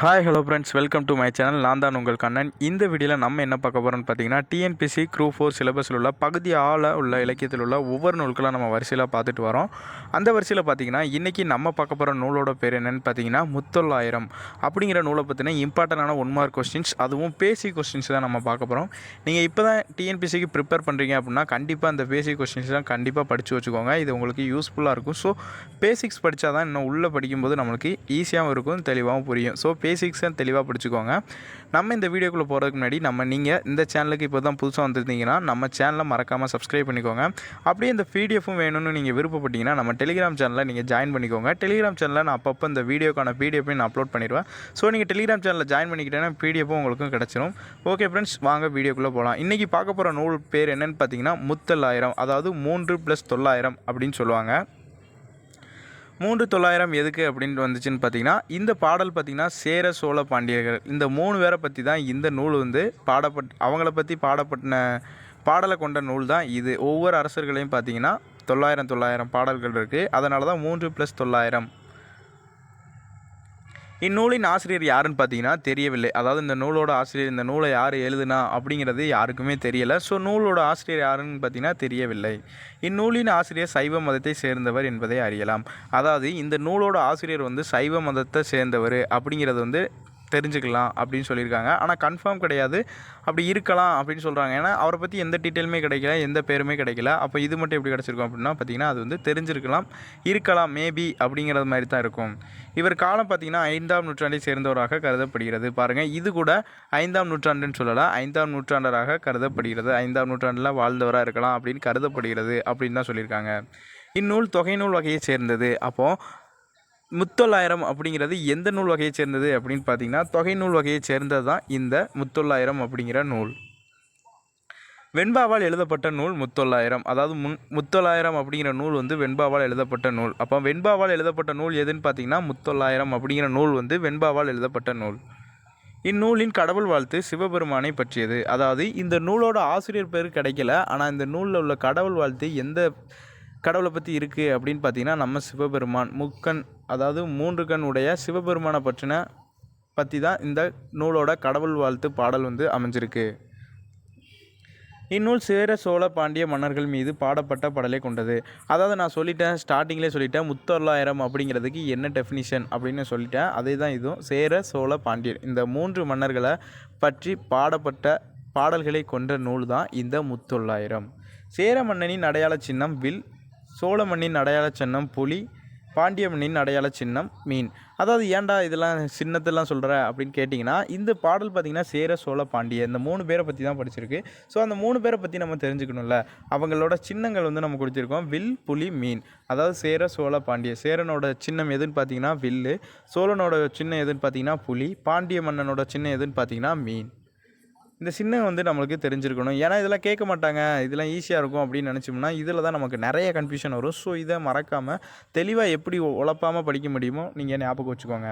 Hi hello friends welcome to my channel நான் தான் உங்கள் கண்ணன். இந்த வீடியோவில் நம்ம என்ன பார்க்க போகிறோம்னு பார்த்தீங்கன்னா டிஎன்பிசி குரூப் ஃபோர் சிலபஸில் உள்ள பகுதி ஆள உள்ள இலக்கியத்தில் உள்ள ஒவ்வொரு நூல்களாக நம்ம வரிசையில் பார்த்துட்டு வரோம். அந்த வரிசையில் பார்த்தீங்கன்னா இன்றைக்கி நம்ம பார்க்க போகிற நூலோட பேர் என்னென்னு பார்த்தீங்கன்னா முத்தொள்ளாயிரம் அப்படிங்கிற நூலை பார்த்தீங்கன்னா இம்பார்ட்டண்டான ஒன் மார்க் கொஸ்டின்ஸ் அதுவும் பேசி கொஸ்டின்ஸ் தான் நம்ம பார்க்க போகிறோம் நீங்கள் இப்போ தான் டிஎன்பிசிக்கு ப்ரிப்பேர் பண்ணுறீங்க அப்படின்னா கண்டிப்பாக அந்த பேசிக் கொஸ்டின்ஸ் தான் கண்டிப்பாக படித்து வச்சுக்கோங்க. இது உங்களுக்கு யூஸ்ஃபுல்லாக இருக்கும். ஸோ பேசிக்ஸ் படித்தா தான் இன்னும் உள்ளே படிக்கும்போது நம்மளுக்கு ஈஸியாகவும் இருக்கும் தெளிவாகவும் புரியும். ஸோ பேசிக்ஸை தெளிவாக பிடிச்சிக்கோங்க. நம்ம இந்த வீடியோக்குள்ளே போகிறதுக்கு முன்னாடி நம்ம நீங்கள் இந்த சேனலுக்கு இப்போ தான் புதுசாக வந்திருந்தீங்கன்னா நம்ம சேனலை மறக்காமல் சப்ஸ்கிரைப் பண்ணிக்கோங்க. அப்படியே இந்த பிடிஎஃப்பும் வேணும்னு நீங்கள் விருப்பப்பட்டீங்கன்னா நம்ம டெலிகிராம் சேனலில் நீங்கள் ஜாயின் பண்ணிக்கோங்க. டெலிகிராம் சேனலில் நான் அப்பப்போ இந்த வீடியோக்கான பிடிஎஃப்பையும் நான் அப்லோட் பண்ணிடுவேன். ஸோ நீங்கள் டெலிகிராம் சேனலில் ஜாயின் பண்ணிக்கிட்டேன்னா பிடிஎஃபும் உங்களுக்கும் கிடச்சிரும். ஓகே ஃப்ரெண்ட்ஸ் வாங்க வீடியோக்குள்ளே போகலாம் இன்றைக்கி பார்க்க போகிற நூல் பேர் என்னென்னு பார்த்தீங்கன்னா முத்தொள்ளாயிரம் அதாவது மூன்று ப்ளஸ் தொள்ளாயிரம் அப்படின்னு சொல்லுவாங்க. மூன்று தொள்ளாயிரம் எதுக்கு அப்படின்ட்டு வந்துச்சுன்னு பார்த்தீங்கன்னா இந்த பாடல் பார்த்தீங்கன்னா சேர சோழ பாண்டியர்கள். இந்த மூணு பேரை பற்றி தான் இந்த நூல் வந்து பாடப்பட் அவங்கள பற்றி பாடப்பட்டின பாடலை கொண்ட நூல் தான் இது. ஒவ்வொரு அரசர்களையும் பார்த்தீங்கன்னா தொள்ளாயிரம் தொள்ளாயிரம் பாடல்கள் இருக்குது அதனால தான் மூன்று ப்ளஸ் தொள்ளாயிரம். இந்நூலின் ஆசிரியர் யாருன்னு பார்த்தீங்கன்னா தெரியவில்லை. அதாவது இந்த நூலோட ஆசிரியர் இந்த நூலை யார் எழுதுனா அப்படிங்கிறது யாருக்குமே தெரியலை. ஸோ நூலோட ஆசிரியர் யாருன்னு பார்த்தீங்கன்னா தெரியவில்லை. இந்நூலின் ஆசிரியர் சைவ மதத்தை சேர்ந்தவர் என்பதை அறியலாம். அதாவது இந்த நூலோட ஆசிரியர் வந்து சைவ மதத்தை சேர்ந்தவர் அப்படிங்கிறது வந்து தெரிஞ்சுக்கலாம் அப்படின்னு சொல்லியிருக்காங்க. ஆனால் கன்ஃபார்ம் கிடையாது. அப்படி இருக்கலாம் அப்படின்னு சொல்கிறாங்க ஏன்னா அவரை பற்றி எந்த டீட்டெயிலுமே கிடைக்கல எந்த பேருமே கிடைக்கல. அப்போ இது மட்டும் எப்படி கிடச்சிருக்கும் அப்படின்னா பார்த்தீங்கன்னா அது வந்து தெரிஞ்சிருக்கலாம் இருக்கலாம் மேபி அப்படிங்கிறது மாதிரி தான் இருக்கும். இவர் காலம் பார்த்திங்கன்னா ஐந்தாம் நூற்றாண்டை சேர்ந்தவராக கருதப்படுகிறது. பாருங்கள் இது கூட ஐந்தாம் நூற்றாண்டுன்னு சொல்லலாம். ஐந்தாம் நூற்றாண்டராக கருதப்படுகிறது. ஐந்தாம் நூற்றாண்டில் வாழ்ந்தவராக இருக்கலாம் அப்படின்னு கருதப்படுகிறது அப்படின்னு தான் சொல்லியிருக்காங்க. இந்நூல் தொகை நூல் வகையை சேர்ந்தது. அப்போது முத்தொள்ளாயிரம் அப்படிங்கிறது எந்த நூல் வகையை சேர்ந்தது அப்படின்னு பார்த்தீங்கன்னா தொகை நூல் வகையை சேர்ந்தது தான் இந்த முத்தொள்ளாயிரம் அப்படிங்கிற நூல். வெண்பாவால் எழுதப்பட்ட நூல் முத்தொள்ளாயிரம். அதாவது முன் முத்தொள்ளாயிரம் அப்படிங்கிற நூல் வந்து வெண்பாவால் எழுதப்பட்ட நூல். அப்போ வெண்பாவால் எழுதப்பட்ட நூல் எதுன்னு பார்த்தீங்கன்னா முத்தொள்ளாயிரம் அப்படிங்கிற நூல் வந்து வெண்பாவால் எழுதப்பட்ட நூல். இந்நூலின் கடவுள் வாழ்த்து சிவபெருமானை பற்றியது. அதாவது இந்த நூலோட ஆசிரியர் பேர் கிடைக்கல. ஆனால் இந்த நூலில் உள்ள கடவுள் வாழ்த்து எந்த கடவுளை பற்றி இருக்குது அப்படின்னு பார்த்தீங்கன்னா நம்ம சிவபெருமான் முக்கண் அதாவது மூன்று கண் உடைய சிவபெருமானை பற்றின பற்றி தான் இந்த நூலோட கடவுள் வாழ்த்து பாடல் வந்து அமைஞ்சிருக்கு. இந்நூல் சேர சோழ பாண்டிய மன்னர்கள் மீது பாடப்பட்ட பாடலை கொண்டது. அதாவது நான் சொல்லிட்டேன் ஸ்டார்டிங்லேயே சொல்லிட்டேன் முத்தொள்ளாயிரம் அப்படிங்கிறதுக்கு என்ன டெஃபினிஷன் அப்படின்னு சொல்லிட்டேன். அதே தான் இதுவும் சேர சோழ பாண்டியர் இந்த மூன்று மன்னர்களை பற்றி பாடப்பட்ட பாடல்களை கொண்ட நூல் தான் இந்த முத்தொள்ளாயிரம். சேர மன்னனின் அடையாள சின்னம் வில் சோழ மண்ணின் அடையாள சின்னம் புலி பாண்டிய மண்ணின் அடையாள சின்னம் மீன். அதாவது ஏன்டா இதெல்லாம் சின்னத்தெல்லாம் சொல்கிற அப்படின்னு கேட்டிங்கன்னா இந்த பாடல் பார்த்திங்கன்னா சேர சோழ பாண்டிய இந்த மூணு பேரை பற்றி தான் படிச்சிருக்கு. ஸோ அந்த மூணு பேரை பற்றி நம்ம தெரிஞ்சுக்கணும்ல. அவங்களோட சின்னங்கள் வந்து நம்ம கொடுத்துருக்கோம் வில் புலி மீன். அதாவது சேர சோழ பாண்டிய. சேரனோட சின்னம் எதுன்னு பார்த்தீங்கன்னா வில்லு. சோழனோட சின்னம் எதுன்னு பார்த்தீங்கன்னா புலி. பாண்டிய மன்னனோட சின்னம் எதுன்னு பார்த்தீங்கன்னா மீன். இந்த சின்னம் வந்து நம்மளுக்கு தெரிஞ்சிருக்கணும். ஏன்னா இதெல்லாம் கேட்க மாட்டாங்க. இதெல்லாம் ஈஸியாக இருக்கும் அப்படின்னு நினச்சோம்னா இதில் தான் நமக்கு நிறைய கன்ஃபியூஷன் வரும். ஸோ இதை மறக்காமல் தெளிவாக எப்படி உழப்பாமல் படிக்க முடியுமோ நீங்கள் ஞாபகம் வச்சுக்கோங்க.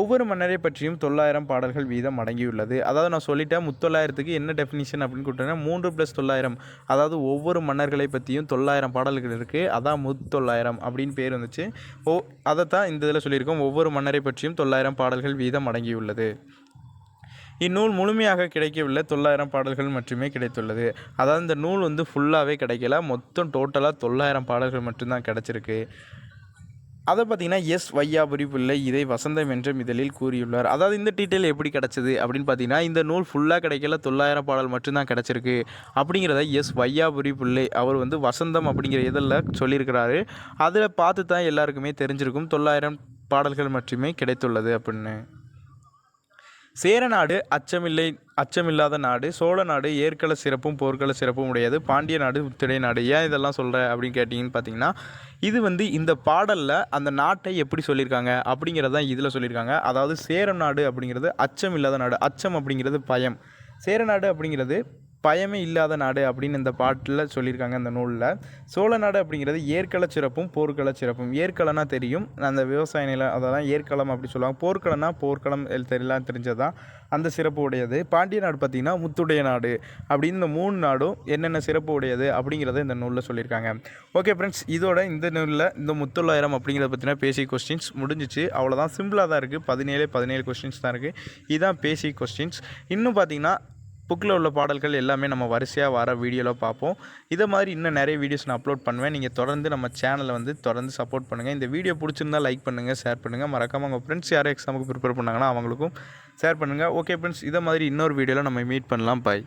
ஒவ்வொரு மன்னரை பற்றியும் தொள்ளாயிரம் பாடல்கள் வீதம் அடங்கியுள்ளது. அதாவது நான் சொல்லிட்டேன் முத்தொள்ளாயிரத்துக்கு என்ன டெஃபினிஷன் அப்படின்னு கொடுத்தேன்னா மூன்று ப்ளஸ் தொள்ளாயிரம். அதாவது ஒவ்வொரு மன்னர்களை பற்றியும் தொள்ளாயிரம் பாடல்கள் இருக்குது அதான் முத்தொள்ளாயிரம் அப்படின்னு பேர் வந்துச்சு. ஓ அதை தான் இந்த இதில் சொல்லியிருக்கோம். ஒவ்வொரு மன்னரை பற்றியும் தொள்ளாயிரம் பாடல்கள் வீதம் அடங்கியுள்ளது. இந்நூல் முழுமையாக கிடைக்கவில்லை. தொள்ளாயிரம் பாடல்கள் மட்டுமே கிடைத்துள்ளது. அதாவது இந்த நூல் வந்து ஃபுல்லாகவே கிடைக்கல. மொத்தம் டோட்டலாக தொள்ளாயிரம் பாடல்கள் மட்டும்தான் கிடச்சிருக்கு. அதை பார்த்தீங்கன்னா எஸ் வையாபுரி பிள்ளை இதை வசந்தம் என்ற இதழில் கூறியுள்ளார். அதாவது இந்த டீட்டெயில் எப்படி கிடச்சிது அப்படின்னு பார்த்தீங்கன்னா இந்த நூல் ஃபுல்லாக கிடைக்கல. தொள்ளாயிரம் பாடல் மட்டும்தான் கிடச்சிருக்கு. அப்படிங்கிறத எஸ் வையாபுரி பிள்ளை அவர் வந்து வசந்தம் அப்படிங்கிற இதழில் சொல்லியிருக்கிறாரு. அதில் பார்த்து தான் எல்லாருக்குமே தெரிஞ்சிருக்கும். தொள்ளாயிரம் பாடல்கள் மட்டுமே கிடைத்துள்ளது அப்படின்னு. சேரநாடு அச்சமில்லை அச்சமில்லாத நாடு. சோழ நாடு ஏற்கள சிறப்பும் போர்க்கள சிறப்பும் உடையது. பாண்டிய நாடு உத்திரை நாடு. ஏன் இதெல்லாம் சொல்கிற அப்படின்னு கேட்டிங்கன்னு பார்த்தீங்கன்னா இது வந்து இந்த பாடலில் அந்த நாட்டை எப்படி சொல்லியிருக்காங்க அப்படிங்கிறதான் இதில் சொல்லியிருக்காங்க. அதாவது சேர நாடு அப்படிங்கிறது அச்சம் இல்லாத நாடு. அச்சம் அப்படிங்கிறது பயம். சேர நாடு அப்படிங்கிறது பயமே இல்லாத நாடு அப்படின்னு இந்த பாட்டில் சொல்லியிருக்காங்க அந்த நூலில். சோழ நாடு அப்படிங்கிறது ஏற்கள சிறப்பும் போர்க்கள சிறப்பும். ஏற்களனா தெரியும். அந்த விவசாய நிலம் அதெல்லாம் ஏற்களம் அப்படி சொல்லுவாங்க. போர்க்களம்னா போர்க்களம் எல் தெரியலாம் தெரிஞ்சது தான் அந்த சிறப்பு உடையது. பாண்டிய நாடு பார்த்திங்கன்னா முத்துடைய நாடு அப்படின்னு இந்த மூணு நாடும் என்னென்ன சிறப்பு உடையது அப்படிங்கிறத இந்த நூலில் சொல்லியிருக்காங்க. ஓகே ஃப்ரெண்ட்ஸ் இதோட இந்த நூலில் இந்த முத்தொள்ளாயிரம் அப்படிங்கிறத பற்றின பேசிக் கொஸ்டின்ஸ் முடிஞ்சிச்சு. அவ்வளோதான் சிம்பிளாக தான் இருக்குது பதினேழு பதினேழு கொஸ்டின்ஸ் தான் இருக்குது இதுதான் பேசிக் கொஸ்டின்ஸ். இன்னும் பார்த்தீங்கன்னா புக்கில் உள்ள பாடல்கள் எல்லாமே நம்ம வரிசையாக வர வீடியோவில் பார்ப்போம். இதை மாதிரி இன்னும் நிறைய வீடியோஸ் நான் அப்லோட் பண்ணுவேன். நீங்கள் தொடர்ந்து நம்ம சேனலை வந்து தொடர்ந்து சப்போர்ட் பண்ணுங்கள் இந்த வீடியோ பிடிச்சிருந்தா லைக் பண்ணுங்கள் ஷேர் பண்ணுங்கள் மறக்காமல் உங்கள் ஃப்ரெண்ட்ஸ் யாரும் எக்ஸாமுக்கு ப்ரிப்பேர் பண்ணாங்கன்னா அவங்களுக்கும் ஷேர் பண்ணுங்கள் ஓகே ஃப்ரெண்ட்ஸ் இதை மாதிரி இன்னொரு வீடியோவில் நம்ம மீட் பண்ணலாம். பாய்